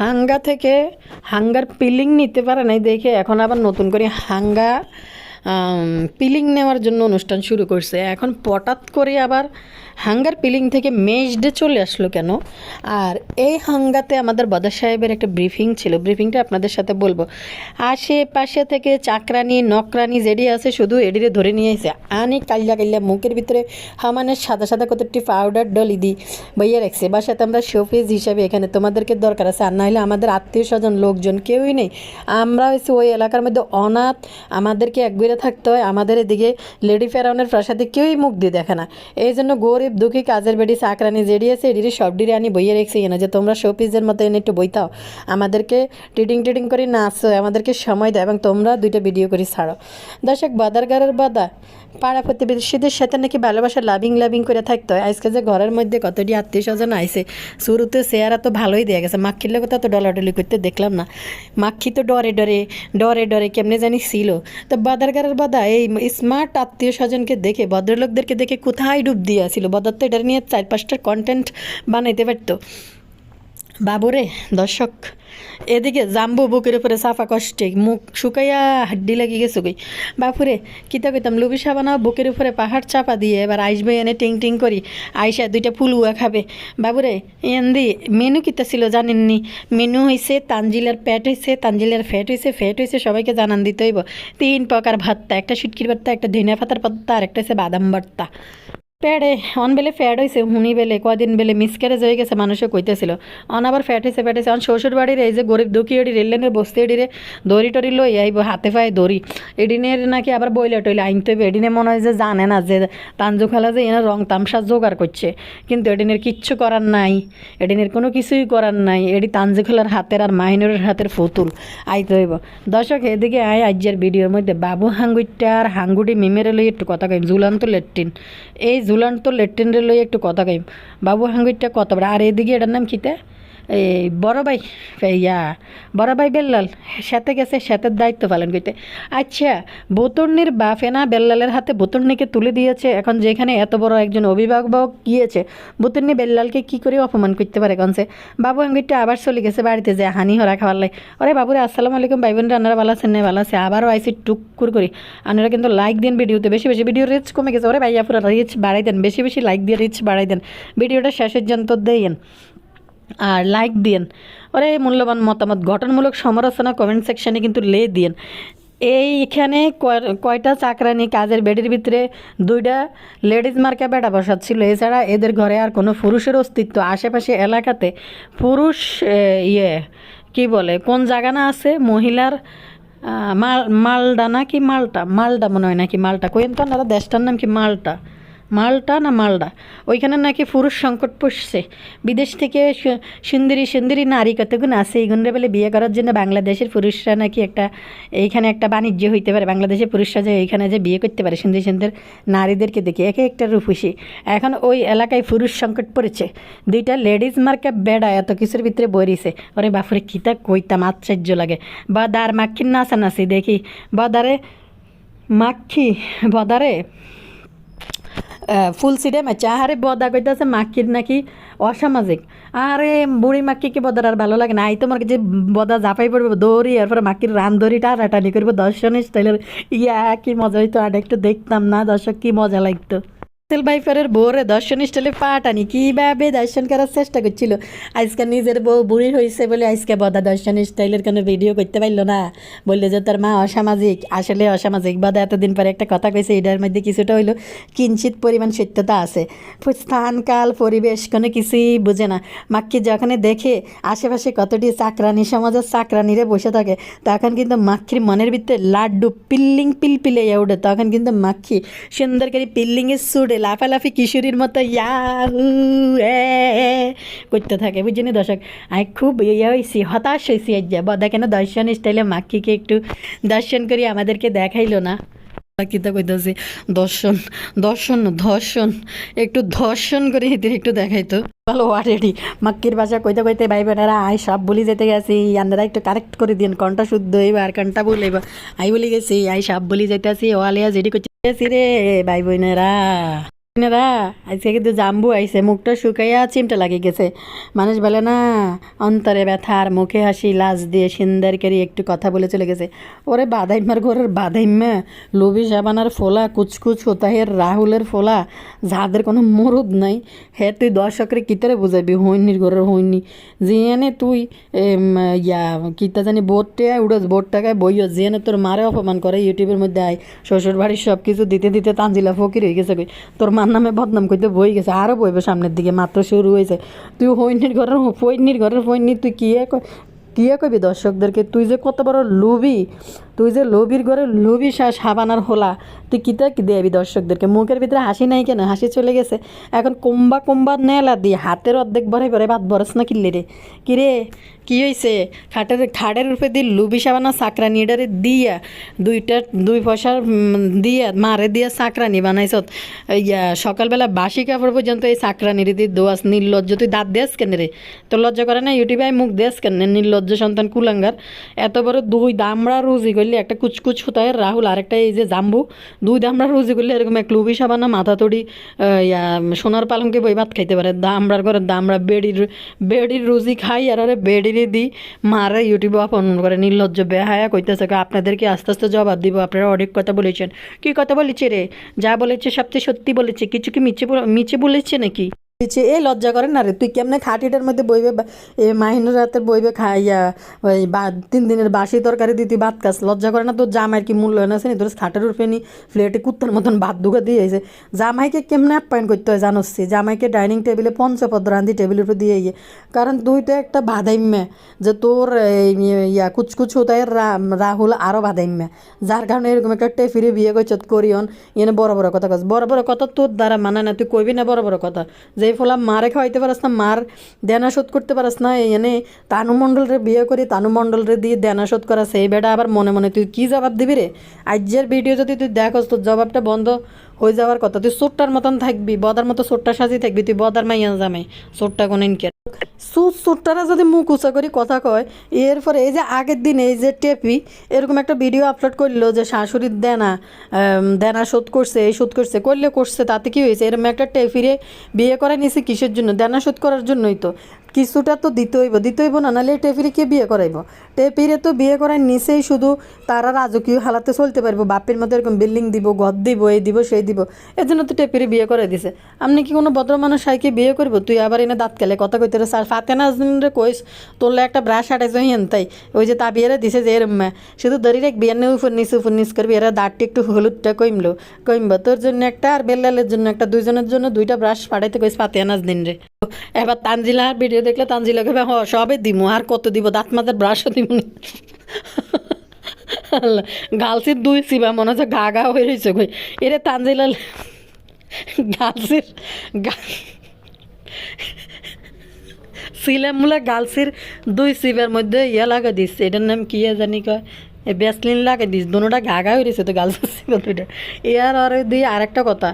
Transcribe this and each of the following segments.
হাঙ্গা থেকে hunger peeling নিতে পারে নাই দেখে এখন আবার নতুন করে হাঙ্গা পিলিং নেওয়ার জন্য অনুষ্ঠান শুরু করছে। এখন পটাত করে আবার হাঙ্গার পিলিং থেকে মেজডে চলে আসলো কেন? আর এই হাঙ্গাতে আমাদের বদর সাহেবের একটা ব্রিফিং ছিল। ব্রিফিংটা আপনাদের সাথে বলব। আশেপাশে থেকে চাকরানি, নকরানি যেডি আছে, শুধু এডিরে ধরে নিয়ে এসে আনি কাল্লা কাল্লা মুখের ভিতরে হামানের সাদা সাদা কতটি পাউডার ডলি দি বইয়ে রাখছে। বাসাতে আমরা শোপিস হিসাবে এখানে তোমাদেরকে দরকার আছে। আর নাহলে আমাদের আত্মীয় স্বজন, লোকজন কেউই নেই। আমরা হচ্ছে ওই এলাকার মধ্যে অনাথ, আমাদেরকে একবিরে থাকতে হয়, আমাদের এদিকে লেডি ফেরাউনের প্রাসাদে কেউই মুখ দিয়ে দেখে না। এই জন্য গরিব, দুঃখী, কাজের বেডি চাকরানি যেডি আছে এডিরে সব ডিরে আনি বইয়ে রেখেছি না যে তোমরা শোপিসের মতো এনে একটু বইতাও আমাদেরকে টিডিং টিডিং করে নাচো আমাদেরকে সময় দাও এবং তোমরা দুইটা ভিডিও করে ছাড়ো। দর্শক বাদারগারের বাদা, পাড়া প্রতিবেশীদের সাথে নাকি ভালোবাসা লাভিং লাভিং করে থাকতে হয়। আজকে যে ঘরের মধ্যে কতটি আত্মীয় স্বজন আইসে শুরুতে চেহারা তো ভালোই দেওয়া গেছে মাক্ষির লোক তো ডলাডলি করতে দেখলাম না। মাক্ষি তো ডরে ডরে ডরে ডরে কেমনে জানি ছিল। তো বাদারগারের বাদা এই স্মার্ট আত্মীয় স্বজনকে দেখে, ভদ্রলোকদেরকে দেখে কোথায় ডুব দিয়েছিল বদত্ত এটা নিয়ে চার পাঁচটা কন্টেন্ট বানাইতে পারতো। বাবুরে, দর্শক, এদিকে জাম্বু বুকের উপরে সাফা কষ্টে মুখ শুকাইয়া হাড্ডি লাগি গেছে কই। বাপুরে, কিতা কইতাম, লুবি সাবানা বুকের উপরে পাহাড় চাপা দিয়ে এবার আইসবে এনে টিং টিং করি, আইসা দুইটা ফুলুয়া খাবে। বাবুরে, এন্দি, মেনু কিতা ছিল জানেননি? মেনু হয়েছে তানজিলের প্যাট হয়েছে তানজিলের ফ্যাট হয়েছে ফ্যাট হয়েছে সবাইকে জানান দিতে হইব। তিন প্রকার ভাতটা একটা সুটকির ভর্তা, একটা ধনিয়া পাতার ভর্তা, আর একটা হচ্ছে বাদাম ভর্তা। প্যাডে অন বেলে ফ্যাট হয়েছে হুনি বেলে কদিন বেলে মিসক্যারেজ হয়ে গেছে, মানুষে কইতেছিল। অন আবার ফ্যাট হয়েছে ফ্যাট হয়েছে অন শ্বশুর বাড়ির এই যে গরিব দুঃখী এডি রেলেনের বসতে এডিরে দড়ি টড়ি লই আইব, হাতে পায়ে দড়ি। এডিনের নাকি আবার বইলে টইলে আইনতে হবে এডিনে মনে হয় যে জানে না যে তাঞ্জু খেলা যে এনে রং তামসা জোগাড় করছে। কিন্তু এডিনের কিচ্ছু করার নাই, এডিনের কোনো কিছুই করার নাই, এডি তাঞ্জু খেলার হাতের আর মাহিনুরের হাতের ফুতুল আইতে হইব। দর্শক, এদিকে আয় আজ্যের ভিডিওর মধ্যে, বাবু হাঙ্গুইটা আর হাঙ্গুটি মিমেরে লই একটু কথা কইম ঝুলান্ত লেট্রিন এই ঝুলান্ত লেট্রিনরে লই একটু কথা কইম। বাবু হাঙ্গুরটা কত আর এদিকে এটার নাম কিতে এই বড় ভাই, ইয়া, বড় ভাই বেল্লাল, সাথে গেছে, সাথের দায়িত্ব পালন করতে। আচ্ছা বোতর্নির বাফেনা বেল্লালের হাতে বোতর্নিকে তুলে দিয়েছে, এখন যেখানে এত বড় একজন অভিভাবক গিয়েছে, বোতর্নি বেল্লালকে কি করে অপমান করতে পারে কনসে? বাবু আঙ্গুরটা আবার চলে গেছে বাড়িতে যে হানি হরা খাওয়ার লাই। ওরে বাবুরে, আসসালামু আলাইকুম ভাই বোনরা আপনারা ভালো আছেন? না ভালো আছে। আবারও আইসি টুকুর করি। আপনারা কিন্তু লাইক দিন ভিডিওতে, বেশি বেশি ভিডিও রিচ কমে গেছে। ওরে ভাই আপনারা রিচ বাড়াই দেন, বেশি বেশি লাইক দিয়ে রিচ বাড়াই দেন। ভিডিওটা শেষের জন্য দেন। আর লাইক দিয়েন। ওরে, মূল্যবান মতামত। গঠনমূলক সমালোচনা কমেন্ট সেকশানে কিন্তু লে দিয়েন। এইখানে কয়- কয়টা চাকরানি কাজের বেডের ভিতরে দুইটা লেডিজ মার্কা বেড়া বসাচ্ছিল। এছাড়া এদের ঘরে আর কোনো পুরুষের অস্তিত্ব। আশেপাশে এলাকাতে পুরুষ ইয়ে কি বলে, কোন জায়গা না আছে? মহিলার মাল মালডা না কি মালটা? মালডা মনে হয় নাকি মালটা। কোয়েন তো আপনারা, দেশটার নাম কি মালটা? মালটা না মালডা? ওইখানে নাকি পুরুষ সংকট পুষছে। বিদেশ থেকে সুন্দরী সুন্দরী নারী কতগুণ আছে এইগুণরে বলে বিয়ে করার জন্য বাংলাদেশের পুরুষরা নাকি একটা, এইখানে একটা বাণিজ্য হইতে পারে। বাংলাদেশের পুরুষরা যে এইখানে যে বিয়ে করতে পারে, সুন্দর সুন্দর নারীদেরকে দেখে একে একটা রূপসী। এখন ওই এলাকায় পুরুষ সংকট পড়েছে। দুইটা লেডিজ মার্কা বেড়া এত কিছুর ভিতরে বরিছে ওরে বাপুরে কিতা কইতাম, আশ্চর্য লাগে। বা দার মাক্ষির নাচানাচি দেখি। বা দারে মাক্ষি বদারে ফুল সিডে মাছে আরে বদা কইতাছে মাকির নাকি অসামাজিক। আরে বুড়ি মাক্কিকে বদার আর ভালো লাগে না? আই তোমার যে বদা জাপাই পড়বে, দৌড়ি, এরপরে মাকির রান দৌড়ি টানাটানি করব দর্শনে স্টাইলের ইয়া, কি মজা হইতো, আর একটু দেখতাম না দর্শক, কি মজা লাগতো। তেল বাইফারের বউরে দর্শন স্টাইলে পা টানি কীভাবে দর্শন করার চেষ্টা করছিল? আজকে নিজের বউ বুড়ি হয়েছে বলে আজকে বদা দর্শন স্টাইলের কোনো ভিডিও করতে পারল না। বললে যে, তার মা অসামাজিক। আসলে অসামাজিক। বদা এতদিন পরে একটা কথা কইছে, এটার মধ্যে কিছুটা হইল কিঞ্চিত পরিমাণ সত্যতা আছে। স্থান কাল পরিবেশ কোনো কিছুই বুঝে না। মাক্কি যখন দেখে আশেপাশে কতটি চাকরানি, সমাজের চাকরানিরে বসে থাকে, তখন কিন্তু মাক্ষির মনের ভিতরে লাড্ডু পিল্লিং পিলপিলে উঠে তখন কিন্তু মাক্ষি সুন্দর করে পিল্লিংয়ের সুরে লাফালাফি কিশোরীর মতো, ইয়াহু করতে থাকে, বুঝছেন দর্শক? আমি খুব ইয়ে হয়েছি হতাশ হয়েছি যা বদা কেন দর্শন স্টাইলে মাক্ষিকে একটু দর্শন করি আমাদেরকে দেখাইলো না। কিতা কইতাছি দর্শন দর্শন, ধর্ষণ, একটু ধর্ষণ করে এদের একটু দেখাইতো। ভালো অলরেডি মাক্কির ভাষা কইতে কইতে ভাই বোনেরা আই সব বলি যেতে গেছি। আপনারা একটু কারেক্ট করে দিন কোনটা শুদ্ধ এবার আর কোনটা ভুল আই বলি গেছি আই সব বলি যেতেছি ওয়ালিয়া যেটি করছি রে, ভাই বোনেরা। রা আজকে কিন্তু জাম্বু আইছে, মুখটা শুকাইয়া চিমটা লাগে গেছে। মানুষ বলে, না, অন্তরে ব্যথার মুখে হাসি, লাজ দিয়ে সিন্দার করি একটু কথা বলে চলে গেছে। ওরে বাদাইমার ঘরের বাদাইম্মা লোভি সাবানার ফোলা, কুচকুচ হোতাহের রাহুলের ফোলা, যাদের কোনো মরুদ নাই, হে তুই দর্শকরে কিতারে বুঝাবি হইনির ঘরের হইনি। জিয়ানে তুই ইয়া কিতা জানি, বোটে উড়স বোট টাকায় বইও জিয়ানে তোর মারে অপমান করে, ইউটিউবের মধ্যে আয় শ্বশুর বাড়ির সব কিছু দিতে দিতে তানজিলা ফকির হয়ে গেছে তোর মার নামে বদনাম করতে বই গেছে আরও বইবে সামনের দিকে, মাত্র শুরু হয়েছে। তুই হইনির ঘরের ফইনির ঘরের ফইনি তুই কী কিয়ে কবি দর্শকদেরকে? তুই যে কত বড় লোভি তুই যে লোভির ঘরে লোভি শ্বাস হাবানার হোলা, তুই কিতা কি দেবি দর্শকদেরকে? মুখের ভিতরে হাসি নাই কেন? হাসি চলে গেছে। এখন কোম্বা কোম্বা নেলা দি হাতের অর্ধেক ভরে ভরে ভাত বরস না কিনলে রে? কিরে কি হয়েছে খাটের খাটের রূপে দি লুবি সাবানা সাকরানি এটারে দিয়া, দুইটা দুই পয়সার দিয়া, মারে দিয়া সাকরানি বানাইছত ইয়া, সকালবেলা বাসি কাপড় পর্যন্ত এই সাকরানি রীতি দোয়াস, নির্লজ্জ। তুই দাঁত দেস কেন রে? তোর লজ্জা করে না? ইউটিউবে মুখ দেস কেন? নির্লজ্জ সন্তান কুলাঙ্গার। এত বড় দুই দামড়া রুজি করলে একটা কুচকুচ হুতায়, রাহুল আরেকটা এই যে জাম্বু, দুই দামড়া রুজি করলে এরকম এক লুবি সাবানা মাথা তড়ি সোনার পালঙ্কে বই ভাত খাইতে পারে। দামড়ার করে দামড়া বেডির বেডির রুজি খাই আর আরে বেডিরে দি। মারা ইউটিউবে অপমান করে, নির্লজ্জ বেহায়া কইতেছে আপনাদেরকে আস্তে আস্তে জবাব দিব, আপনারা অনেক কথা বলেছেন। কি কথা বলেছে রে? যা বলেছে সবচেয়ে সত্যি বলেছে। কিছু কি মিছে মিছে বলেছে নাকি? বলেছে এ, লজ্জা করে না রে, তুই কেমনে খাটিটার মধ্যে বইবে এ, মাহিনুর রাতের বইবে খাইয়া, ওই বা, তিন দিনের বাসি তরকারি দিতি, ভাত খাস। লজ্জা করে না তোর জামাইয়ের কি মূল্যায়ন আছে নি? তোর খাটের উপরে নি প্লেটে কুত্তার মতন ভাত দুগা দিয়ে এসে জামাইকে কেমনে আপ্যায়ন করতে হয় জানোসি জামাইকে ডাইনিং টেবিলে পঞ্চপদ রান্ধি টেবিলের উপর দিয়ে ইয়ে কারণ তুই তো একটা বাধাইম্যা যে তোর, এই, ইয়া কুচকুচ হোতায় রাহুল আরও বাধাইম্যা যার কারণে এরকম একটা টেফিরে বিয়ে করছ করিয়ন। এনে বড় বড় কথা কস। বড় বড় কথা তোর দ্বারা মানে না। তুই কইবি না বড় বড় কথা। যে ফলা মারে খাওয়াইতে পারস না, মার দেনা শোধ করতে পারাস না এনে তানু মণ্ডলরে বিয়ে করি, তানু মণ্ডলরে দিয়ে দেনা শোধ করা সেই বেটা আবার মনে মনে তুই কি জবাব দিবি রে? আজ্যের ভিডিও যদি তুই দেখস, তোর জবাবটা বন্ধ হয়ে যাওয়ার কথা, তুই সোট্টার মতন থাকবি, বদার মতো সোট্টা সাজি থাকবি, তুই বদার মাইয়া জামাই সোট্টা কোনো ইনকে সুট সুটটারা যদি মুখ উঁচা করে কথা কয়, এরপরে এই যে আগের দিন এই যে টেপি, এরকম একটা ভিডিও আপলোড করল যে শাশুড়ির দেনা দেনা শোধ করছে, এই শোধ করছে, করলে করছে, তাতে কি হয়েছে? এরকম একটা টেপিরে বিয়ে করে নিয়েছে কিসের জন্য? দেনা শোধ করার জন্যই তো। কিছুটা তো দিতে হইব দিতে হইব না, নাহলে এই টেপিরে কে বিয়ে করাইব? টেপিরে তো বিয়ে করার নিচেই শুধু তারা রাজকীয় হালাতে চলতে পারব, বাপের মতো এরকম বিল্ডিং দিব, ঘর দিব, এই দিব, সেই দিব এর জন্য তো টেপিরে বিয়ে করে দিছে। আপনি কি কোনো ভদ্র মানুষ সাইকে বিয়ে করব? তুই আবার এনে দাঁত কেলে, কথা কইতে স্যার ফাতে রে কইস তোরলে একটা ব্রাশ হাঁটাইছ হেন তাই, ওই যে তা বিয়েরে দিছে যে এরম শুধু ধরি রেখ বিয়ের নিয়ে উপর নিচ উপর নিচ করবি, এরা দাঁতটি একটু হলুদটা কইমলো, কইমবা, তোর জন্য একটা আর বেল্লালের জন্য একটা, দুইজনের জন্য দুইটা ব্রাশ ফাটাইতে কইস ফাতে আনাজ দিন রে এবার তানজিলার ভিডিও দেখলে তানজিলা কবে হ সবে দিমু, আর কত দিব? দাঁত মাথার ব্রাশও দিব না। গার্লসের দুই সিবা মনে হচ্ছে গা গা হয়ে রয়েছে কই। এরে তানজিলা গালসির গা, সিলামুলা গালসির দুই সিবের মধ্যে ইয়া লাগা দিচ্ছে এটার নাম কি জানি কয়? এই ব্যাসলিন লাগে দিস দুটা ঘা ঘা হয়ে রয়েছে তো সিবের দুইটা এর আর দিয়ে আরেকটা কথা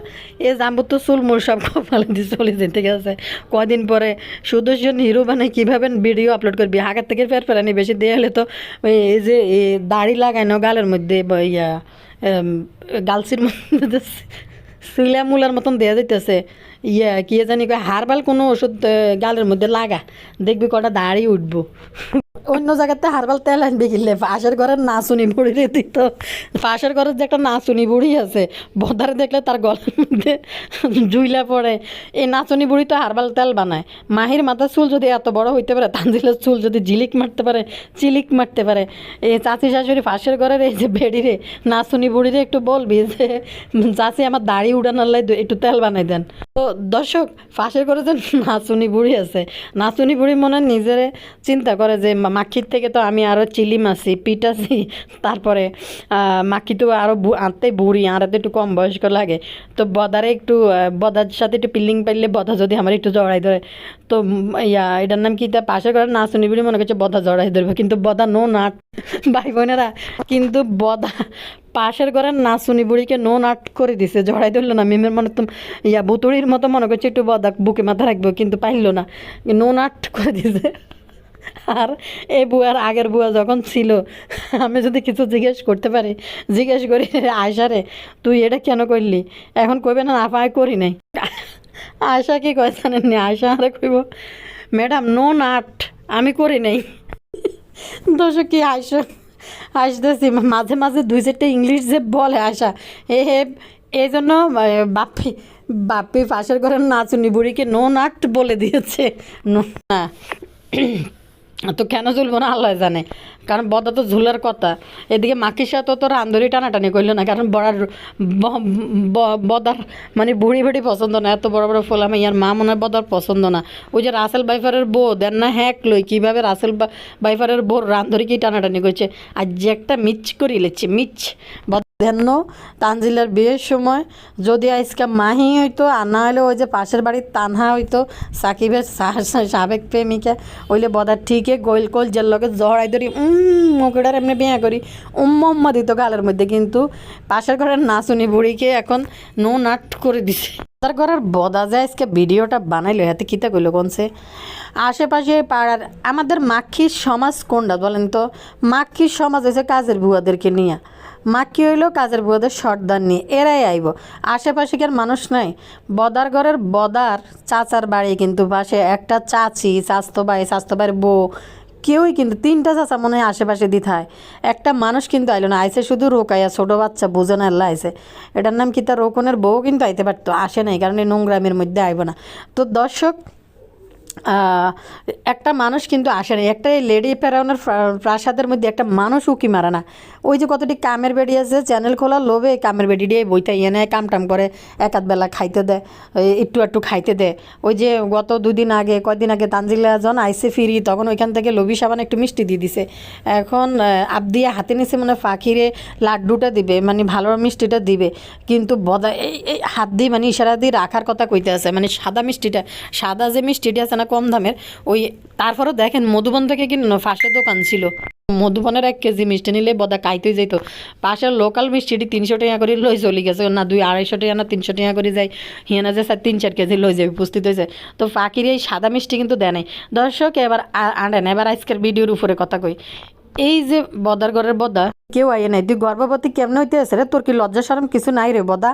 এ জাম্বু তো চুল মোর সব কপালে দিয়ে চলে যেতে গেছে। কদিন পরে সুদর্শন হিরো বানাই কীভাবে ভিডিও আপলোড করবি? হাগের থেকে ফের ফেরানি, বেশি দিয়ে হলে তো এই যে এ দাড়ি লাগানো গালের মধ্যে ইয়া গার্লসের মধ্যে সিলামুলার মতন দেয়া যাইতেছে। ইয়া, কি জানি হারবাল কোনো ওষুধ গালের মধ্যে লাগা। দেখবি কটা দাড়ি উঠবো। অন্য জায়গাতে হারবাল তেল আনবি কিনলে পাশের ঘরের নাচুনি বুড়ি রে তুই তো। পাশের ঘরের যে একটা নাচুনি বুড়ি আছে, বদারে দেখলে তার গলার মধ্যে জুইলা পড়ে। এই নাচুনি বুড়ি তো হারবাল তেল বানায়। মাহির মাথার চুল যদি এত বড় হইতে পারে, তানজিলের চুল যদি ঝিলিক মারতে পারে, চিলিক মারতে পারে, এই চাচি শাশুড়ি পাশের ঘরের এই যে বেডিরে নাচুনি বুড়িরে একটু বলবি যে, চাচি আমার দাড়ি উড়ানোর লাই একটু তেল বানাই দেন। তো দর্শক, পাশের ঘরে যে নাচুনি বুড়ি আছে, নাচুনি বুড়ি মনে নিজেরে চিন্তা করে যে মাখির থেকে তো আমি আরও চিলি মাছি, পিট আছি। তারপরে মাখি তো আরও আনতে বুড়ি আর তো একটু কম বয়স্ক লাগে। তো বদারে একটু বদার সাথে একটু পিল্লিং পাইলে বদা যদি আমার একটু জড়াই ধরে। তো ইয়া, এটার নাম কি? তা পাশে পাশের না শুনি বুড়ি মনে করছে, বদা জড়াই ধরবে। কিন্তু বদা নো নাট, ভাই বোনেরা। কিন্তু বদা পাশের ঘরের নাচুনি বুড়িকে নো নাট করে দিছে, জড়াই ধরলো না। মিমের মনে তো, ইয়া, বুতুড়ির মতো মনে করছে, একটু বদা বুকে মাথা রাখব, কিন্তু পাইলো না। নো নাট করে দিছে। আর এই বুয়ার আগের বুয়া যখন ছিল আমি যদি কিছু জিজ্ঞেস করতে পারি জিজ্ঞেস করি আয়সারে তুই এটা কেন করলি? এখন কইবে না আপায় করি নাই। আয়সা কি কয় জানেন আয়সা আরে কইব ম্যাডাম নো নাট আমি করি নাই। দর্শক কি আয়সা আসতেছি মাঝে মাঝে দুই চারটে ইংলিশ যে বলে আশা এ হে এই জন্য আহ, বাপ্পি বাপ্পি পাশের ঘরের নাচুনি বুড়িকে নো নাট বলে দিয়েছে। নো না। তো কেন ঝুলবো না, আল্লাহ জানে। কারণ বদা তো ঝুলার কথা। এদিকে মাকির সাথে তো রান্দরি টানাটানি করল না, কারণ বড়ার বদার মানে বুড়ি বুড়ি পছন্দ না, এত বড় বড় ফোলা ইয়ার মা মনে হয় বদার পছন্দ না। ওই যে রাসেল বাইফারের বউ, দেন না হ্যাক লই, কীভাবে রাসেল বাইফারের বউ রান্ধরি কি টানাটানি করছে। আর যে একটা মিচ করি লেছে মিচ। দেন তানজিলার বিয়ের সময় যদি আজকে মাহি হইতো, আর না হলে ওই যে পাশের বাড়ির তানহা হইতো, সাকিবের সাবেক প্রেমিকা, ওইলে বদার ঠিকই গোল কোল জেল লগে জড়াই ধরি, উম মুখেটার এমনি বিয়া করি উম্মা দিত গালের মধ্যে, কিন্তু পাশের ঘরের নাচুনি বুড়িকে এখন নো নাট করে দিছে। তার ঘরের বদা যায় আজকে ভিডিওটা বানাইলো হাতে কিতা কইলো কোনছে? আশেপাশে পাড়ার আমাদের মাক্ষির সমাজ কোনটা বলেন তো? মাক্ষির সমাজ হয়েছে কাজের বুয়াদেরকে নিয়ে। মাক্ষি হইল? কাজের বুয়াদের সর্দার নিয়ে। এরাই আইব। আশেপাশে কি মানুষ নাই? বদার ঘরের বদার চাচার বাড়ি কিন্তু পাশে। একটা চাচি, স্বাস্থ্য ভাই, স্বাস্থ্য ভাইয়ের বউ। কেউই কিন্তু তিনটা চাচা মনে হয় আশেপাশে দিথায় একটা মানুষ কিন্তু আইলো না। আইসে শুধু রোকাইয়া, ছোটো বাচ্চা, বুঝে না আইসে এটার নাম কি? তার রোকনের বউ কিন্তু আইতে পারতো। আসে নাই, কারণ এই নোংরামের মধ্যে আইব না। তো দর্শক একটা মানুষ কিন্তু আসে না। একটা লেডি ফেরাউনের প্রাসাদের মধ্যে একটা মানুষ উকি মারে না। ওই যে কতটি কামের বেডি আছে চ্যানেল খোলা লোভে কামের বেডি দিয়ে বইতে ইয়ে নেয় কাম টাম করে এক বেলা খাইতে দেয় একটু একটু খাইতে দেয়। ওই যে গত দুদিন আগে কয়দিন আগে তানজিলা যখন আইসে ফিরি তখন ওইখান থেকে লবি সাবান একটু মিষ্টি দিয়ে দিছে। এখন আহ, আবদিয়া হাতে নিছে মানে ফাঁকিরে লাড্ডুটা দিবে মানে ভালো মিষ্টিটা দিবে। কিন্তু বদা এই এই হাত দিয়ে মানে ইশারা দিয়ে রাখার কথা কইতে আছে মানে সাদা মিষ্টিটা সাদা যে মিষ্টিটা আছে না কম দামের, ওই তারপরও দেখেন মধুবন থেকে কিন্তু ফাঁসের দোকান ছিল। মধুবনের এক কেজি মিষ্টি নিলে বদা কাইতেই যেত পাশের লোকাল মিষ্টিটি তিনশো টাকা করে লই চলি গেছে। না, দুই আড়াইশো টাকা না তিনশো টাকা করে যায়। হিয়ানা যে স্যার তিন, চার কেজি লই যাবে উপস্থিত হয়েছে। তো ফাঁকির এই সাদা মিষ্টি কিন্তু দেয় নাই। দর্শক, এবার আনেন, এবার আজকের ভিডিওর উপরে কথা কই। এই যে বদার ঘরের বদা, কেউ আইয়ে নাই। তুই গর্ভবতী কেমনে হইতে আছে রে? তোর কি লজ্জা সরম কিছু নাই রে বদা?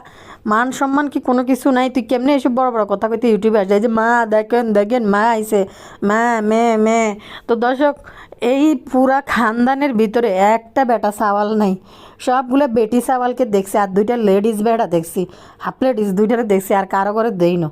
মান সম্মান কি কোনো কিছু নাই? তুই কেমনে এসব বড় বড় কথা কইতে ইউটিউবে আসে? যে মা, দেখেন দেখেন, মা আইছে। মা, মে মে। তো দর্শক, এই পুরা খানদানের ভিতরে একটা বেটা সাওয়াল নাই। সবগুলো বেটি সাওয়ালকে দেখছি আর দুইটা লেডিস বেটা দেখছি। হাফ লেডিস দুইটারে দেখছি আর কারও করে দেই না।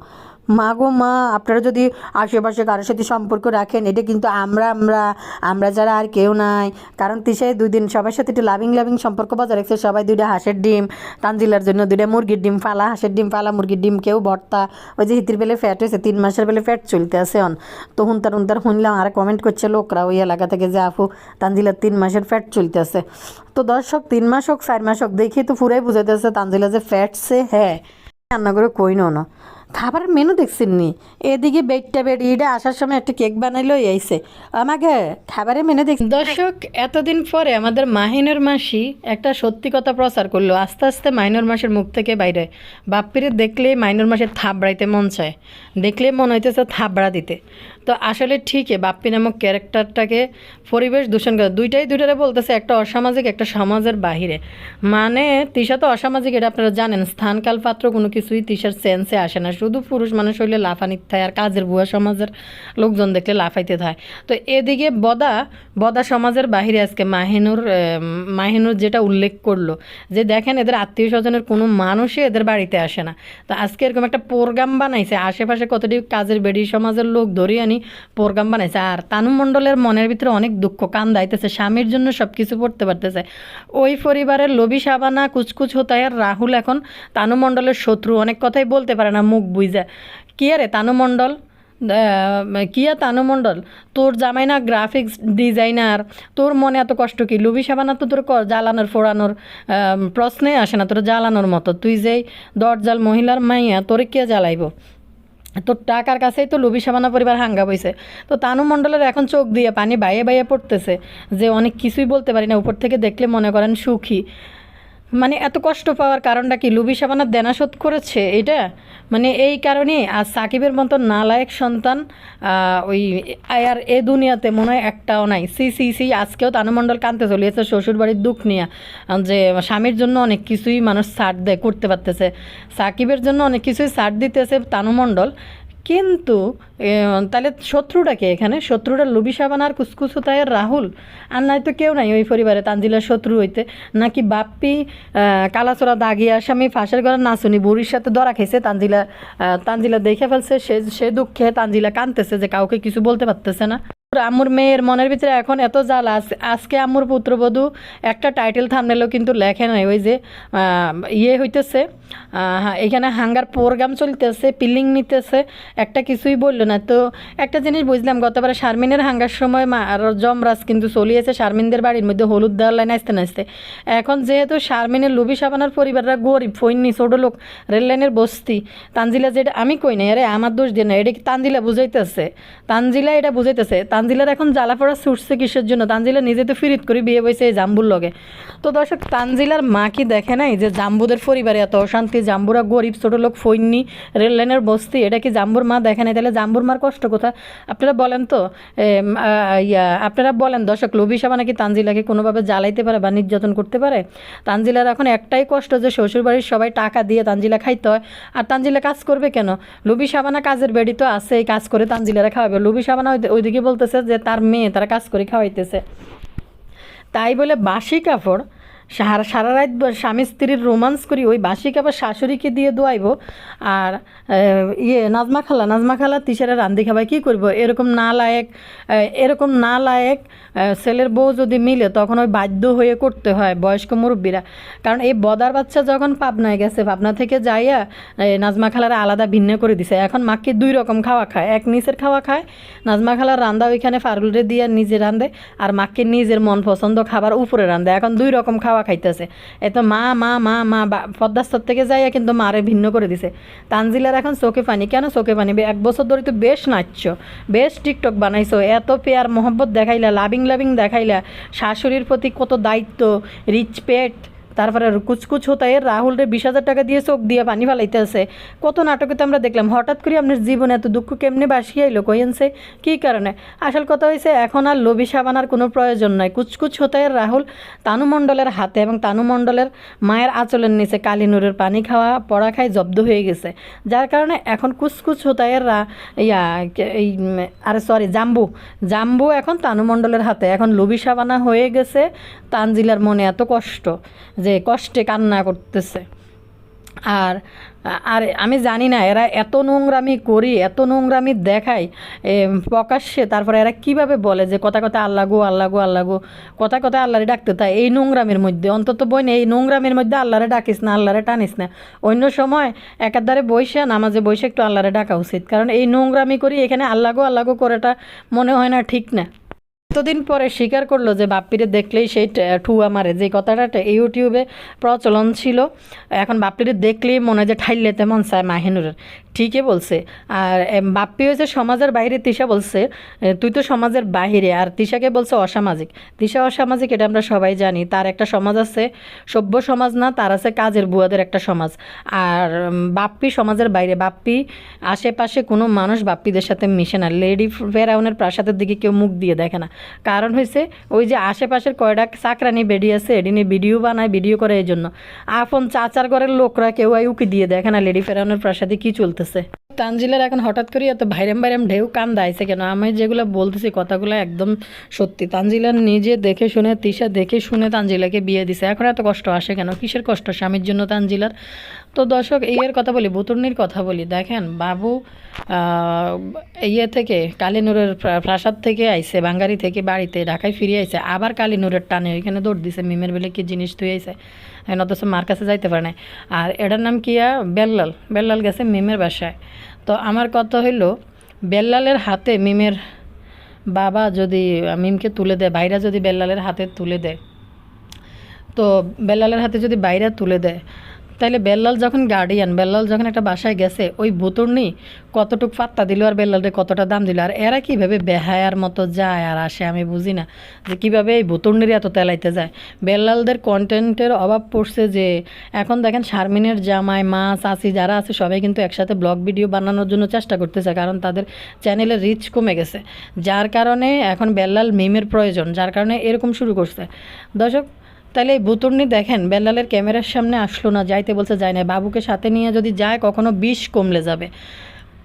মা গো, মা, আপনারা যদি আশেপাশে কারোর সাথে সম্পর্ক রাখেন, এটা কিন্তু আমরা আমরা আমরা যারা আর কেউ নাই। কারণ তিসাই দুই দিন সবার সাথে একটু লাভিং লাভিং সম্পর্ক বজায় রাখছে। সবাই দুইটা হাঁসের ডিম, তানজিলার জন্য দুইটা মুরগির ডিম, ফালা হাঁসের ডিম, ফালা মুরগির ডিম, কেউ ভর্তা। ওই যে হিতির বেলে ফ্যাট হয়েছে, তিন মাসের বেলে ফ্যাট চলতে আছে অন। তো হুনতার হুনতার শুনলাম আর কমেন্ট করছে লোকরা ওই এলাকা থেকে যে, আপু, তানজিলার তিন মাসের ফ্যাট চলতে আছে। তো দর্শক, তিন মাস হোক, চার মাস হোক, দেখি তো পুরাই বুঝাইতেছে তানজিলা যে ফ্যাটসে হ্যাঁ। রান্না করে কই না। খাবারের মেনু দেখছেন নি এদিকে বেডটা বেড ইডে আসার সময় একটা কেক বানাইলো এইসে আমাকে খাবারের মেনু দেখ দর্শক, এতদিন পরে আমাদের মাহিনুর মাসি একটা সত্যি কথা প্রচার করল। আস্তে আস্তে মাইনর মাসের মুখ থেকে বাইরে। বাপ্পিরে দেখলে মাইনর মাসের থাবড়াইতে মন চায়। দেখলে মন হইতেছে থাবড়া দিতে। তো আসলে ঠিকই, বাপ্পি নামক ক্যারেক্টারটাকে পরিবেশ দূষণ করে, দুইটাই দুইটারে বলতেছে, একটা অসামাজিক, একটা সমাজের বাহিরে। মানে তিশা তো অসামাজিক, এটা আপনারা জানেন স্থানকাল পাত্র কোনো কিছুই তিশার সেন্সে আসে না। শুধু পুরুষ মানুষ হইলে লাফানিতে থাকে আর কাজের বুয়া সমাজের লোকজন দেখলে লাফাইতে থাকে তো এদিকে বদা বদা সমাজের বাহিরে আজকে মাহিনুর মাহিনুর যেটা উল্লেখ করল, যে দেখেন এদের আত্মীয় স্বজনের কোনো মানুষই এদের বাড়িতে আসে না। তো আজকে এরকম একটা প্রোগ্রাম বানাইছে, আশেপাশে কতটি কাজের বেডি সমাজের লোক ধরিয়ে আনি প্রোগ্রাম বানাইছে। আর তানু মণ্ডলের মনের ভিতরে অনেক দুঃখ কান দাইতেছে স্বামীর জন্য সব কিছু পড়তে পারতেছে। ওই পরিবারের লবি সাবানা কুচকুচ আর রাহুল এখন তানু মণ্ডলের শত্রু। অনেক কথাই বলতে পারে না, মুখ বুঝে কি আরে তানু মণ্ডল? কিয়া তানু মণ্ডল? তোর জামাই না গ্রাফিক্স ডিজাইনার? তোর মনে এত কষ্ট কি? লুবি সাবানা তো তোর জ্বালানোর, ফোড়ানোর প্রশ্নে আসে না, তোর জ্বালানোর মতো। তুই যেই দরজাল মহিলার মাইয়া, তোরে কে জ্বালাইব? তোর টাকার কাছেই তো লুবি সাবানা পরিবার হাঙ্গা বইছে। তো তানু মণ্ডলের এখন চোখ দিয়ে পানি বাইয়ে বাইয়ে পড়তেছে যে অনেক কিছুই বলতে পারি না, উপর থেকে দেখলে মনে করেন সুখী। মানে এত কষ্ট পাওয়ার কারণটা কি? লুবি সাবানা দেনা শোধ করেছে এটা? মানে এই কারণে আর সাকিবের মতো নালায়ক সন্তান ওই আর এ দুনিয়াতে মনে হয় একটাও নাই। সি সি সি, আজকেও তানুমণ্ডল কানতে চলিয়েছে শ্বশুর বাড়ির দুঃখ নিয়ে। যে স্বামীর জন্য অনেক কিছুই মানুষ ছাড় দেয় করতে পারতেছে। সাকিবের জন্য অনেক কিছুই ছাড় দিতেছে তানুমণ্ডল কিন্তু তাহলে শত্রুটা কে এখানে? শত্রুটা লুবি সাবান আর কুসকুসু তাইয়ের রাহুল? আর নাই তো কেউ নাই ওই পরিবারে তানজিলার শত্রু হইতে। নাকি বাপ্পি কালাচোরা দাগিয়া স্বামী ফাঁসের ঘরে নাচুনি বুড়ির সাথে ধরা খেয়েছে তানজিলা তানজিলা দেখে ফেলছে, সে সে দুঃখে তানজিলা কানতেছে যে কাউকে কিছু বলতে পারতেছে না। আম্মুর মেয়ের মনের ভিতরে এখন এত জাল আজ- আজকে আম্মুর পুত্রবধূ একটা টাইটেল থামনেলেও কিন্তু লেখে নাই। ওই যে ইয়ে হইতেছে এখানে হাঙ্গার প্রোগ্রাম চলতেছে পিলিং নিতেছে, একটা কিছুই বলল না। তো একটা জিনিস বুঝলাম, গতবারে শারমিনের হাঙ্গার সময় মা আর জমরাজ কিন্তু চলিয়েছে শারমিনদের বাড়ির মধ্যে হলুদ দেওয়ার লাইন আসতে নাচতে। এখন যেহেতু শারমিনের লুবি সাবানার পরিবাররা গরিব ফৈনি ছোটো লোক, রেল লাইনের বস্তি, তানজিলা যেটা, আমি কই নাই, আরে আমার দোষ দিয়ে না, এটা কি তানজিলা বুঝাইতেছে? তানজিলা এটা বুঝাইতেছে, তানজিলার এখন জ্বালা পড়া ছুটছে কিসের জন্য? তানজিলা নিজে তো ফিরিত করে বিয়ে বসে এই জাম্বুর লগে। তো দর্শক, তানজিলার মা কি দেখে নাই যে জাম্বুদের পরিবারে এত অশান্তি জাম্বুরা গরিব, ছোটো লোক ফৈন্নি রেল লাইনের বস্তি, এটা কি জাম্বুর মা দেখে নাই? তাহলে জাম্বুর মার কষ্ট কোথায়? আপনারা বলেন তো ইয়া, আপনারা বলেন, দর্শক লবি সাবা নাকি তানজিলাকে কোনোভাবে জ্বালাইতে পারে বা নির্যাতন করতে পারে? তানজিলার এখন একটাই কষ্ট যে শ্বশুরবাড়ির সবাই টাকা দিয়ে তানজিলা খাইতে হয়। আর তানজিলা কাজ করবে কেন? লুবি সাবানা কাজের বেডি তো আছে, এই কাজ করে তানজিলারা খাওয়াবে। লুবি সাবানা ওই- ওইদিকে বলতেছে যে তার মেয়ে তারা কাজ করে খাওয়াইতেছে। তাই বলে বাসি কাপড় সারা সারা রাত স্বামী স্ত্রীর রোমান্স করি, ওই বাসিকে আবার শাশুড়িকে দিয়ে দোয়াইবো। আর ইয়ে নাজমা খালা নাজমা খালা তিসারা রান্ধি খাবাই কী করব? এরকম না লায়েক এরকম না লায়েক ছেলের বউ যদি মিলে তখন ওই বাধ্য হয়ে করতে হয় বয়স্ক মুরব্বীরা। কারণ এই বদার বাচ্চা যখন পাবনায় গেছে, পাবনা থেকে যাইয়া নাজমা খালারা আলাদা ভিন্ন করে দিছে। এখন মাকে দুই রকম খাওয়া খায়। এক নিচের খাওয়া খায়, নাজমা খালার রান্দা ওইখানে ফারুলরে দিয়ে নিজে রান্ধে আর মাকে নিজের মন পছন্দ খাবার উপরে রান্ধে এখন দুই রকম খাওয়া খাইতেছে এত মা মা মা মা পদ্মাস্তর থেকে যাইয়া কিন্তু মারে ভিন্ন করে দিছে। তানজিলার এখন চোখে পানি কেন চোখে পানি এক বছর ধরে তো বেশ নাচছ, বেশ টিকটক বানাইছো, এত পেয়ার মোহব্বত দেখাইলা লাভিং লাভিং দেখাইলা শাশুড়ির প্রতি কত দায়িত্ব রিচ পেট তারপরে কুচকুচ হতায় রাহুল রে বিশ হাজার টাকা দিয়ে চোখ দিয়ে পানি ফালাইতে আছে। কত নাটকে তো আমরা দেখলাম। হঠাৎ করে আপনার জীবনে এত দুঃখ কেমনে বাসিয়ে আইলো কইনছে কী কারণে? আসল কথা হয়েছে এখন আর লোভি সাবানার কোনো প্রয়োজন নাই। কুচকুচ হতায় রাহুল তানুমণ্ডলের হাতে এবং তানুমণ্ডলের মায়ের আঁচলের নিচে কালিনুরের পানি খাওয়া, পড়া খায় জব্দ হয়ে গেছে। যার কারণে এখন কুচকুচ হতায়ের রা ইয়া এই আরে সরি জাম্বু। জাম্বু এখন তানুমণ্ডলের হাতে। এখন লুবি সাবানা হয়ে গেছে তানজিলার মনে এত কষ্ট যে কষ্টে কান্না করতেছে। আর আর আমি জানি না এরা এত নোংরামি করি, এত নোংরামি দেখায় প্রকাশ্যে, তারপরে এরা কীভাবে বলে যে কথা কথা আল্লাহ গো আল্লাহ গো আল্লাহ গো, কথা কথা আল্লাহরে ডাকতে, তাই এই নোংরামের মধ্যে, অন্তত বই না এই নোংরামের মধ্যে আল্লাহরে ডাকিস না, আল্লাহরে টানিস না। অন্য সময় একাধারে বৈশা, নামাজে বৈশে একটু আল্লাহরে ডাকা উচিত, কারণ এই নোংরামি করি এখানে আল্লাহ গো, আল্লাহ করেটা মনে হয় না ঠিক না। এতদিন পরে স্বীকার করল যে, বাপ্পিরে দেখলেই সেই ঠুয়া মারে যে কথাটা ইউটিউবে প্রচলন ছিল, এখন বাপ্পিরে দেখলেই মনে হয় যে ঠাইলে তেমন চায় মাহিনুরের। ঠিকই বলছে। আর বাপ্পি হয়েছে সমাজের বাইরে, তিশা বলছে তুই তো সমাজের বাইরে আর তিশাকে বলছে অসামাজিক। তিশা অসামাজিক, এটা আমরা সবাই জানি। তার একটা সমাজ আছে, সভ্য সমাজ না, তার আছে কাজের বুয়াদের একটা সমাজ। আর বাপ্পি সমাজের বাইরে, বাপ্পি আশেপাশে কোনো মানুষ বাপ্পিদের সাথে মিশে না। লেডি ফেরাউনের প্রাসাদের দিকে কেউ মুখ দিয়ে দেখে না। কারণ হয়েছে ওই যে আশেপাশের কয়টা চাকরানি বেডি আছে এটি নিয়ে ভিডিও বানায়, ভিডিও করে এই জন্য আপন চাচার ঘরের লোকরা কেউ আই উকি দিয়ে দেখে না লেডি ফেরাউনের প্রাসাদে কি চলতেছে তানজিলের এখন হঠাৎ করে এত ভাইরাম ভাইরাম ঢেউ কান্দা আইছে কেন? আমি যেগুলো বলতেছি কথাগুলো একদম সত্যি। তানজিলার নিজে দেখে শুনে, তিশা দেখে শুনে তানজিলাকে বিয়ে দিছে। এখন এত কষ্ট আসে কেন? কিসের কষ্ট? স্বামীর জন্য তানজিলার। তো দর্শক, ইয়ের কথা বলি, বুতুর্নির কথা বলি। দেখেন, বাবু ইয়ে থেকে, কালীনুরের প্রা- প্রাসাদ থেকে আইছে, বাঙ্গারি থেকে বাড়িতে, ঢাকায় ফিরে আইছে, আবার কালীনুরের টানে ওইখানে দৌড় দিছে, মিমের বেলে কি জিনিস তুই আইছে। এখন অথচ মার কাছে যাইতে পারে না আর এটার নাম কিয়া বেল্লাল। বেল্লাল গেছে মিমের বাসায়। তো আমার কথা হইল, বেল্লালের হাতে মিমের বাবা যদি মিমকে তুলে দেয় বাইরা যদি বেল্লালের হাতে তুলে দেয়, তো বেল্লালের হাতে যদি বাইরা তুলে দেয় তাইলে বেল্লাল যখন গার্ডিয়ান বেল্লাল যখন একটা বাসায় গেছে, ওই ভুতুরনি কতটুক পাত্তা দিল আর বেল্লালরে কতটা দাম দিল? আর এরা কীভাবে বেহায়ার মতো যায় আর আসে আমি বুঝি না। যে কীভাবে এই ভুতুরনির এত তেলাইতে যায়। বেল্লালদের কন্টেন্টের অভাব পড়ছে যে, এখন দেখেন শারমিনের জামাই, মা, চাচি যারা আছে, সবাই কিন্তু একসাথে ব্লগ ভিডিও বানানোর জন্য চেষ্টা করতেছে, কারণ তাদের চ্যানেলের রিচ কমে গেছে। যার কারণে এখন বেল্লাল মিমের প্রয়োজন, যার কারণে এরকম শুরু করছে। দর্শক তাহলে এই বুতুর্নি দেখেন বেলালের ক্যামেরার সামনে আসলো না, যাইতে বলছে যায় না বাবুকে সাথে নিয়ে যদি যায়, কখনো বিষ কমলে যাবে।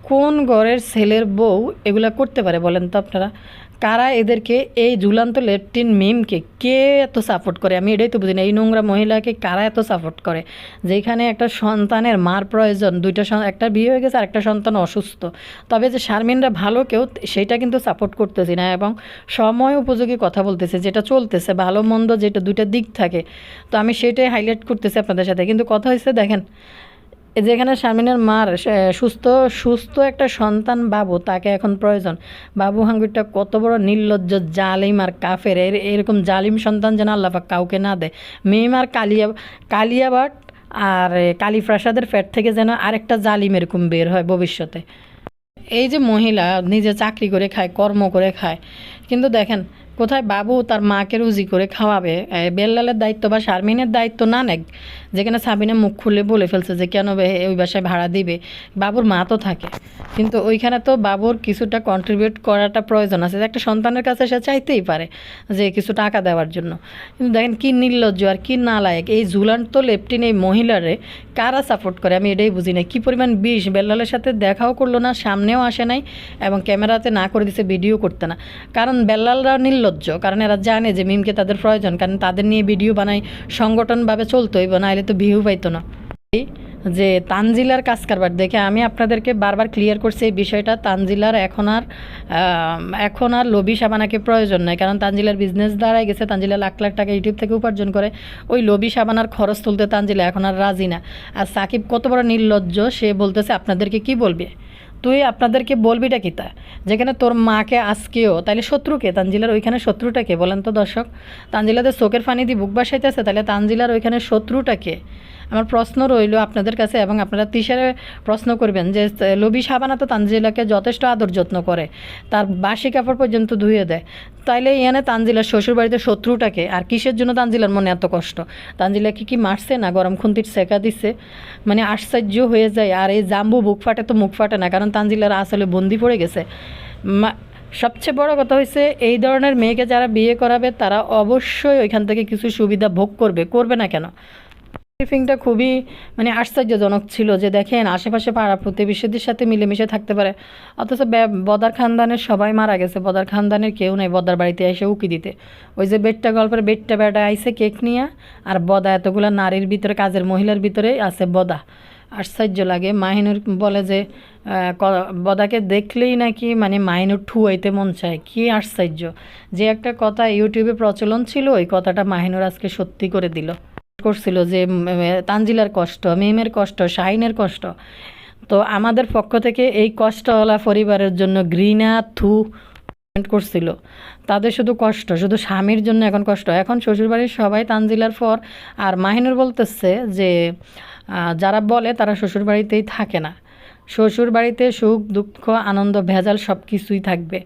কোন ঘরের ছেলের বউ এগুলা করতে পারে বলেন তো আপনারা? কারা এদেরকে এই ঝুলান্ত লেপটিন মিমকে কে এত সাপোর্ট করে? আমি এটাই তো বুঝি না, এই নোংরা মহিলাকে কারা এত সাপোর্ট করে? যেখানে একটা সন্তানের মার প্রয়োজন, দুইটা একটা বিয়ে হয়ে গেছে আর একটা সন্তান অসুস্থ। তবে যে শারমিনরা ভালো কেউ সেটা কিন্তু সাপোর্ট করতেছি না এবং সময় উপযোগী কথা বলতেছে, যেটা চলতেছে, ভালো মন্দ যেটা দুইটা দিক থাকে। তো আমি সেটাই হাইলাইট করতেছি আপনাদের সাথে। কিন্তু কথা হয়েছে দেখেন যেখানে শারমিনের মার সুস্থ সুস্থ একটা সন্তান বাবু, তাকে এখন প্রয়োজন। বাবু হাঙ্গুরটা কত বড় নির্লজ্জ জালিম আর কাফের। এর, এরকম জালিম সন্তান যেন আল্লাপাক কাউকে না দেয়। মেম আর কালিয়া, কালিয়াবাট আর কালীপ্রাসাদের ফ্যাট থেকে যেন আরেকটা জালিম এরকম বের হয় ভবিষ্যতে। এই যে মহিলা নিজে চাকরি করে খায়, কর্ম করে খায়, কিন্তু দেখেন কোথায় বাবু তার মাকে রুজি করে খাওয়াবে? বেল্লালের দায়িত্ব বা শারমিনের দায়িত্ব না নেক? যেখানে সাবিনা মুখ খুলে বলে ফেলছে যে, কেন ওই বাসায় ভাড়া দিবে? বাবুর মা তো থাকে। কিন্তু ওইখানে তো বাবুর কিছুটা কন্ট্রিবিউট করাটা প্রয়োজন আছে। একটা সন্তানের কাছে সে চাইতেই পারে যে, কিছু টাকা দেওয়ার জন্য। কিন্তু দেখেন কী নির্লজ্জ আর কী নালায়ক। এই ঝুলান্ত লেপটিন এই মহিলারে কারা সাপোর্ট করে? আমি এটাই বুঝি না। কী পরিমাণ বিষ? বেল্লালের সাথে দেখাও করল না, সামনেও আসে নাই এবং ক্যামেরাতে না করে দিছে, ভিডিও করতে না। কারণ বেল্লালরাও নির্লজ্জ কারণ এরা জানে যে মিমকে তাদের প্রয়োজন, কারণ তাদের নিয়ে ভিডিও বানাই সংগঠনভাবে চলতো এবং নাহলে তো ভিউ পাইতো না। যে তানজিলার কাজ কারবার, দেখে আমি আপনাদেরকে বারবার ক্লিয়ার করছি এই বিষয়টা, তানজিলার এখন আর এখন আর লোভি সাবানাকে প্রয়োজন নাই, কারণ তানজিলার বিজনেস দাঁড়ায় গেছে, তানজিলা লাখ লাখ টাকা ইউটিউব থেকে উপার্জন করে, ওই লোভি সাবানার খরচ তুলতে তানজিলা এখন আর রাজি না। আর সাকিব কত বড় নির্লজ্জ, সে বলতেছে, আপনাদেরকে কি বলবে? তুই আপনাদেরকে বলবিটা কি তা যেখানে তোর মাকে আজকেও তাহলে শত্রুকে? তানজিলার ওইখানে শত্রুটাকে? বলেন তো দর্শক। তানজিলাদের চোখের ফানি দিয়ে বুক বাসাইতেছে তাহলে তানজিলার ওইখানে শত্রুটাকে? আমার প্রশ্ন রইল আপনাদের কাছে এবং আপনারা তিসারে প্রশ্ন করবেন যে লবি সাবানা তো তানজিলাকে যথেষ্ট আদর যত্ন করে। তার বাসি কাপড় পর্যন্ত ধুয়ে দেয়। তাইলে এখানে তানজিলার শ্বশুর বাড়িতে শত্রুটাকে আর কিসের জন্য তানজিলার মনে এত কষ্ট? তানজিলা কি মারছে না গরম খুন্তির সেকা দিচ্ছে মানে আশ্চর্য হয়ে যায়। আর এই জাম্বু বুক ফাটে তো মুখ ফাটে না, কারণ তানজিলার আসলে বন্দি পড়ে গেছে। সবচেয়ে বড় কথা হয়েছে এই ধরনের মেয়েকে যারা বিয়ে করাবে, তারা অবশ্যই ওইখান থেকে কিছু সুবিধা ভোগ করবে। করবে না কেন? ব্রিফিংটা খুবই মানে আশ্চর্যজনক ছিল যে দেখেন আশেপাশে পাড়া প্রতিবেশীদের সাথে মিলেমিশে থাকতে পারে। অথচ বদার খানদানের সবাই মারা গেছে, বদার খানদানের কেউ নেই বদার বাড়িতে এসে উকি দিতে। ওই যে বেডটা গল্পের বেডটা বেড়া আইসে কেক নিয়ে, আর বদা এতগুলা নারীর ভিতরে, কাজের মহিলার ভিতরে আছে বদা। আশ্চর্য লাগে, মাহিনুর বলে যে বদাকে দেখলেই নাকি মানে মাহিনুর ঠুয়াইতে মন চায়, কি আশ্চর্য। যে একটা কথা ইউটিউবে প্রচলন ছিল, ওই কথাটা মাহিনুর আজকে সত্যি করে দিল। করছিল যে তানজিলার কষ্ট, মেমের কষ্ট, শাহিনের কষ্ট। তো আমাদের পক্ষ থেকে এই কষ্টওয়ালা পরিবারের জন্য ঘৃণা, থু করছিল। তাদের শুধু কষ্ট, শুধু স্বামীর জন্য এখন কষ্ট। এখন শ্বশুরবাড়ির সবাই তানজিলার পর, আর মাহিনুর বলতেছে যে যারা বলে তারা শ্বশুরবাড়িতেই থাকে না। শ্বশুর বাড়িতে সুখ, দুঃখ, আনন্দ, ভেজাল সব কিছুই থাকবে।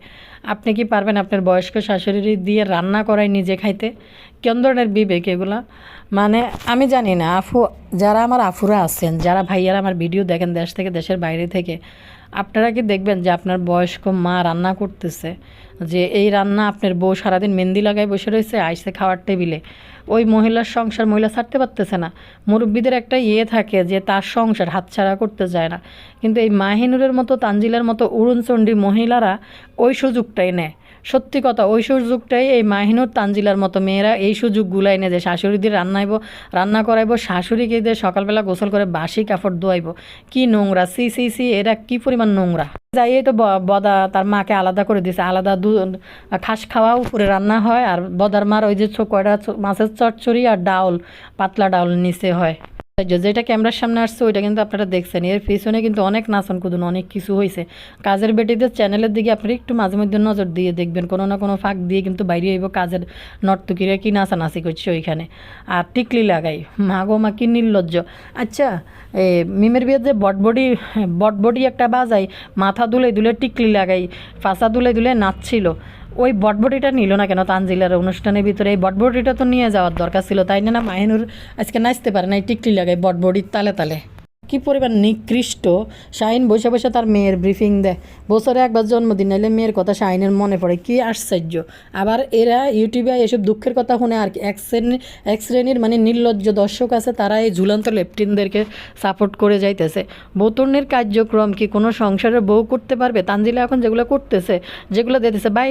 আপনি কি পারবেন আপনার বয়স্ক শাশুড়ি দিয়ে রান্না করায় নিজে খাইতে? কেন ধরনের বিবেক এগুলা? মানে আমি জানি না, আফু, যারা আমার আফুরা আছেন, যারা ভাইয়ারা আমার ভিডিও দেখেন দেশ থেকে, দেশের বাইরে থেকে আপনারা কি দেখবেন যে আপনার বয়স্ক মা রান্না করতেছে, যে এই রান্না আপনার বউ সারাদিন মেহেন্দি লাগায় বসে রয়েছে, আইসে খাওয়ার টেবিলে। ওই মহিলার সংসার মহিলা ছাড়তে পারতেছে না। মুরব্বীদের একটা ইয়ে থাকে যে তার সংসার হাতছাড়া করতে যায় না। কিন্তু এই মাহিনুরের মতো, তানজিলার মতো উড়নচণ্ডী মহিলারা ওই সুযোগটাই নেয়। সত্যি কথা, ওই সুযোগটাই এই মাহিনুর তানজিলার মতো মেয়েরা এই সুযোগগুলাই নেয় যে শাশুড়ি দিয়ে রান্নাইব, রান্না করাইবো, শাশুড়িকে দিয়ে সকালবেলা গোসল করে বাসি কাপড় ধোয়াইবো। কি নোংরা, সি সি সি, এরা কি পরিমাণ নোংরা? যাইয়ে তো বদা তার মাকে আলাদা করে দিছে। আলাদা দু, খাস খাওয়া, উপরে রান্না হয়, আর বদার মার ওই যে কয়টা মাছের চচ্চড়ি আর ডাউল, পাতলা ডাউল নিচে হয়। যেটা ক্যামেরার সামনে আসছে, ওইটা কিন্তু আপনারা দেখছেন। এর পিছনে কিন্তু অনেক নাচন কুদুন, অনেক কিছু হয়েছে কাজের বেটিদের চ্যানেলের দিকে আপনারা একটু মাঝে মধ্যে নজর দিয়ে দেখবেন। কোনো না কোনো ফাঁক দিয়ে কিন্তু বাইরে হইব কাজের নর্তকীরা কি নাচানাচি করছে ওইখানে। আর টিকলি লাগাই, মা গো মা, কি নির্লজ্জ। আচ্ছা এ, মিমের বিয়ের যে বটবডি বটবডি একটা বাজাই, মাথা দুলে দুলে টিকলি লাগাই, ফাঁসা দুলে দুলে নাচছিল। ওই বটবটিটা নিল না কেন তানজিলার অনুষ্ঠানের ভিতরে? এই বটবটিটা তো নিয়ে যাওয়ার দরকার ছিল, তাই না? মাহিনুর আজকে নাচতে পারে না, এই টিকটি লাগে বটবটির তালে তালে। কি পরিমাণ নিকৃষ্ট? শাহিন বসে বসে তার মেয়ের ব্রিফিং দেয়। বছরে একবার জন্মদিন এলে মেয়ের কথা শাহিনের মনে পড়ে। কি আশ্চর্য! আবার এরা ইউটিউবে এসব দুঃখের কথা শুনে আর কি। এক শ্রেণি, এক শ্রেণির মানে নির্লজ্জ দর্শক আছে তারা এই ঝুলন্ত লেপটিনদেরকে সাপোর্ট করে যাইতেছে। বৌতর্ণের কার্যক্রম কি কোনো সংসারের বউ করতে পারবে? তানজিলা এখন যেগুলো করতেছে, যেগুলো দিতেছে। ভাই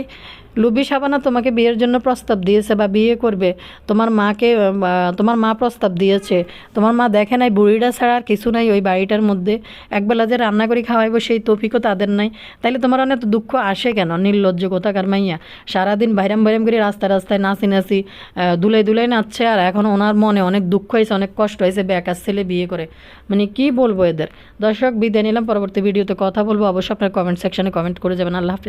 লুবি সাবানা তোমাকে বিয়ের জন্য প্রস্তাব দিয়েছে বা বিয়ে করবে। তোমার মাকে তোমার মা প্রস্তাব দিয়েছে। তোমার মা দেখে নাই বুড়িটা ছাড়া আর কিছু নাই ওই বাড়িটার মধ্যে। একবেলা যে রান্না করে খাওয়াইবো সেই তৌফিকও তাদের নাই। তাইলে তোমার অনেক দুঃখ আসে কেন? নির্লজ্জ কোথাকার মাইয়া। সারাদিন বাইরাম বাইরাম করে রাস্তায় রাস্তায় নাচি নাচি দুলাই দুলাই নাচছে আর এখন ওনার মনে অনেক দুঃখ হয়েছে, অনেক কষ্ট হয়েছে বেকার ছেলে বিয়ে করে। মানে কি বলব এদের? দর্শক, বিদায় নিলাম। পরবর্তী ভিডিওতে কথা বলব। অবশ্যই আপনার কমেন্ট সেকশনে কমেন্ট করে যাবেন। আল্লাহ হাফিজ।